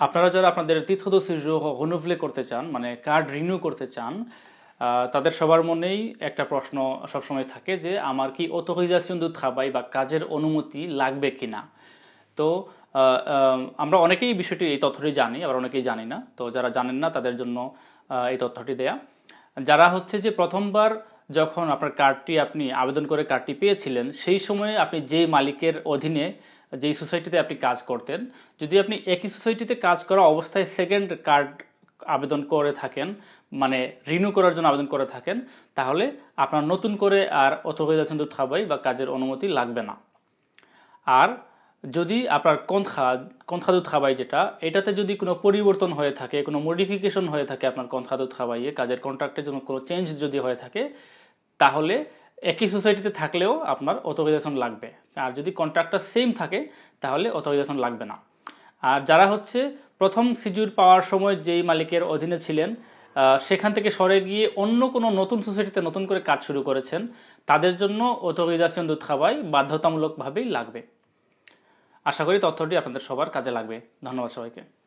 আপনারা যারা আপনাদের de séjour renouvelé করতে চান মানে কার্ড রিনিউ করতে চান তাদের সবার মনেই একটা প্রশ্ন সবসময় থাকে যে, আমার কি অথরাইজেশন দু travail বা কাজের অনুমতি লাগবে কি না তো আমরা অনেকেই বিষয়টি, এই তথ্যটি জানি, আবার অনেকেই জানি না। তো যারা জানেন না, তাদের জন্য এই তথ্যটি দেয়া। যারা হচ্ছে যে প্রথমবার যখন আপনার কার্ডটি আপনি আবেদন করে কার্ডটি পেয়েছিলেন, সেই সময়ে আপনি যে মালিকের অধীনে যেই সোসাইটিতে আপনি কাজ করতেন, যদি আপনি একই সোসাইটিতে কাজ করা অবস্থায় সেকেন্ড কার্ড আবেদন করে থাকেন মানে রিনিউ করার জন্য আবেদন করে থাকেন, তাহলে আপনার নতুন করে আর অথরাইজেশন দু travail বা কাজের অনুমতি লাগবে না। আর যদি আপনার কন্থা কন্থা দু travail যেটা, এটাতে যদি কোনো পরিবর্তন হয়ে থাকে, কোনো মডিফিকেশন হয়ে থাকে আপনার কন্থা দু travail-এ কাজের কন্ট্রাক্টে জন্য কোনো চেঞ্জ যদি হয়ে থাকে, তাহলে একই সোসাইটিতে থাকলেও আপনার অথরাইজেশন লাগবে। আর যদি কন্ট্রাক্টটা সেম থাকে, তাহলে অথরাইজেশন লাগবে না। আর যারা হচ্ছে প্রথম সিজুর পাওয়ার সময় যেই মালিকের অধীনে ছিলেন সেখান থেকে সরে গিয়ে অন্য কোনো নতুন সোসাইটিতে নতুন করে কাজ শুরু করেছেন, তাদের জন্য অথরাইজেশন দু travail বাধ্যতামূলকভাবেই লাগবে। আশা করি তথ্যটি আপনাদের সবার কাজে লাগবে। ধন্যবাদ সবাইকে।